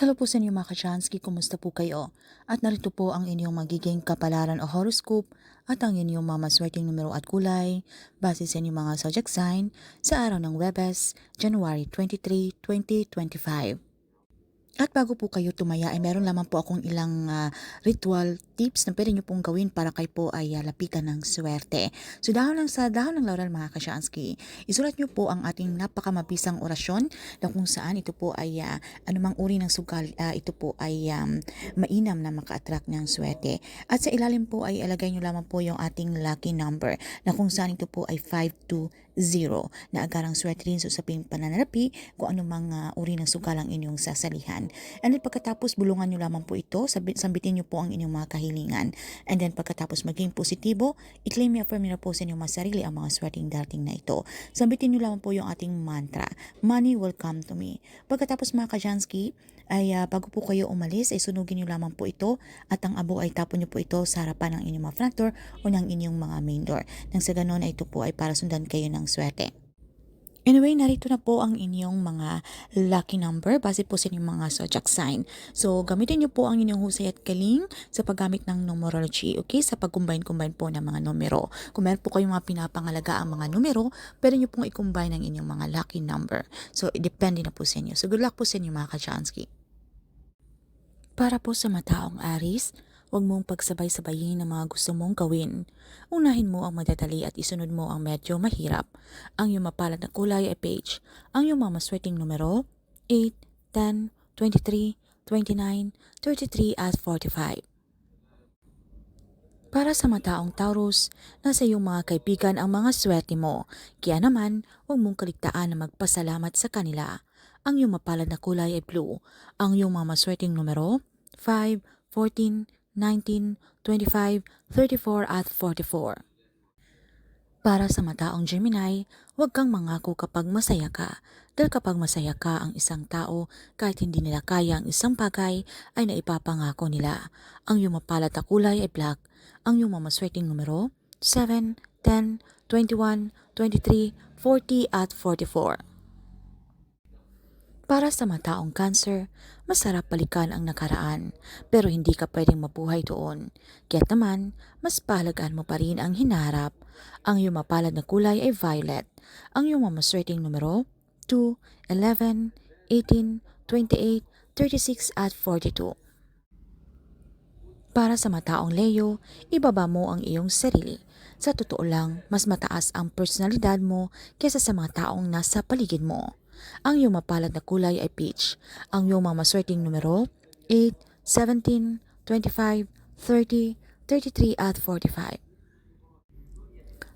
Hello po sa inyo mga kachansky, kumusta po kayo? At narito po ang inyong magiging kapalaran o horoscope at ang inyong mga maswerteng numero at kulay base sa inyong mga zodiac sign sa araw ng Webes, January 23, 2025. At bago po kayo tumaya ay meron lamang po akong ilang ah, ritual tips na pwede nyo pong gawin para kayo po ay ah, lapitan ng swerte. So dahon lang sa dahon ng laurel mga kasyansky, isulat nyo po ang ating napakamabisang orasyon na kung saan ito po ay ah, anumang uri ng sugal, ah, ito po ay um, mainam na maka-attract ng swerte. At sa ilalim po ay ilagay nyo lamang po yung ating lucky number na kung saan ito po ay 520 na agarang swerte rin sa usaping pananalapi kung anumang ah, uri ng sugal ang inyong sasalihan. And then pagkatapos bulungan nyo lamang po ito, sambitin nyo po ang inyong mga kahilingan. And then pagkatapos maging positibo, i-claim affirm nyo po sa inyong mga sarili ang mga swerteng dating na ito. Sambitin nyo lamang po yung ating mantra, money will come to me. Pagkatapos mga kajansky, ay ah, bago po kayo umalis ay sunugin nyo lamang po ito at ang abo ay tapon nyo po ito sa harapan ng inyong mga front door o ng inyong mga main door. Nang sa ganon ay ito po ay para sundan kayo ng swerte. Anyway, narito na po ang inyong mga lucky number base po sa inyong mga zodiac sign. So, gamitin niyo po ang inyong husay at galing sa paggamit ng numerology, okay? Sa pag-combine-combine po ng mga numero. Kung meron po kayong mga pinapangalaga ang mga numero, pwede niyo pong i-combine ang inyong mga lucky number. So, depende na po sa inyo. So, good luck po sa inyo mga kachansky. Para po sa mataong Aris, huwag mong pagsabay-sabayin ang mga gusto mong gawin. Unahin mo ang madadali at isunod mo ang medyo mahirap. Ang iyong mapalad na kulay ay page. Ang iyong mga maswerteng numero, 8, 10, 23, 29, 33 at 45. Para sa mataong Taurus, nasa iyong mga kaibigan ang mga swerte mo. Kaya naman, huwag mong kaligtaan na magpasalamat sa kanila. Ang iyong mapalad na kulay ay blue. Ang iyong mga maswerteng numero, 5, 14, 19, 25, 34 at 44. Para sa mataong Gemini, huwag kang mangako kapag masaya ka. Dahil kapag masaya ka ang isang tao, kahit hindi nila kaya ang isang bagay, ay naipapangako nila. Ang iyong mapalad na kulay ay black. Ang iyong mamaswerteng numero, 7, 10, 21, 23, 40 at 44. Para sa mataong cancer, masarap balikan ang nakaraan, pero hindi ka pwedeng mabuhay doon. Kaya naman, mas pahalagaan mo pa rin ang hinaharap. Ang iyong mapalad na kulay ay violet. Ang iyong mamaswerteng numero, 2, 11, 18, 28, 36 at 42. Para sa mataong Leo, ibaba mo ang iyong sarili. Sa totoo lang, mas mataas ang personalidad mo kaysa sa mga taong nasa paligid mo. Ang iyong mapalad na kulay ay peach. Ang iyong mga maswerteng numero, 8, 17, 25, 30, 33 at 45.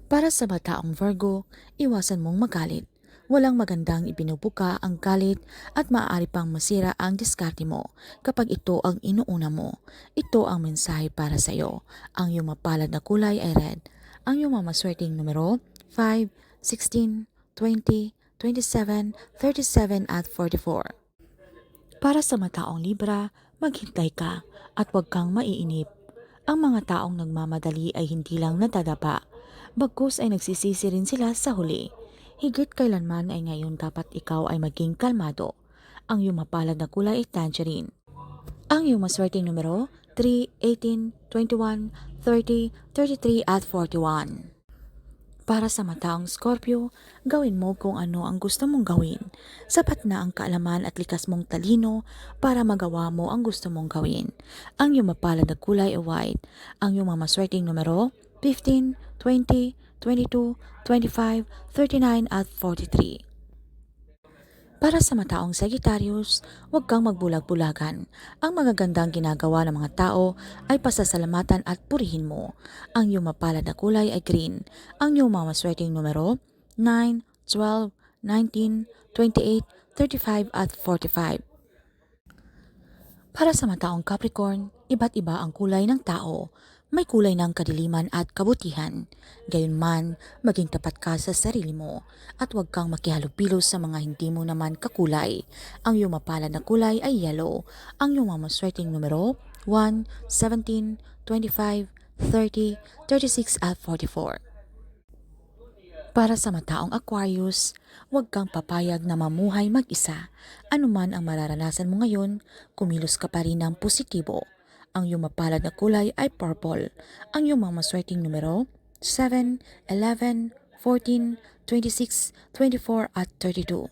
Para sa mataong Virgo, iwasan mong magalit. Walang magandang ibinubuka ang galit at maaari pang masira ang diskarte mo kapag ito ang inuuna mo. Ito ang mensahe para sa iyo. Ang iyong mapalad na kulay ay red. Ang iyong mamaswerteng numero 5, 16, 20, 27, 37 at 44. Para sa mataong Libra, maghintay ka at huwag kang maiinip. Ang mga taong nagmamadali ay hindi lang nadadapa, bagkus ay nagsisisi rin sila sa huli. Higit kailanman ay ngayon dapat ikaw ay maging kalmado. Ang iyong mapalad na kulay ay tangerine. Ang iyong maswerteng numero 3, 18, 21, 30, 33 at 41. Para sa mataong Scorpio, gawin mo kung ano ang gusto mong gawin. Sapat na ang kaalaman at likas mong talino para magawa mo ang gusto mong gawin. Ang iyong mapalad na kulay ay white. Ang iyong mamaswerteng numero 15, 20, 22, 25, 39 at 43. Para sa mataong Sagittarius, huwag kang magbulag-bulagan. Ang magagandang ginagawa ng mga tao ay pasasalamatan at purihin mo. Ang iyong mapalad na kulay ay green. Ang iyong mga maswerteng numero 9, 12, 19, 28, 35 at 45. Para sa mataong Capricorn, iba't iba ang kulay ng tao. May kulay ng kadiliman at kabutihan. Gayunman, maging tapat ka sa sarili mo at huwag kang makihalubilo sa mga hindi mo naman kakulay. Ang iyong mapalad na kulay ay yellow. Ang iyong mamaswerteng numero 1, 17, 25, 30, 36 at 44. Para sa mataong Aquarius, huwag kang papayag na mamuhay mag-isa. Anuman ang mararanasan mo ngayon, kumilos ka pa rin ng positibo. Ang iyong mapalad na kulay ay purple. Ang iyong mga maswerteng numero, 7, 11, 14, 26, 24 at 32.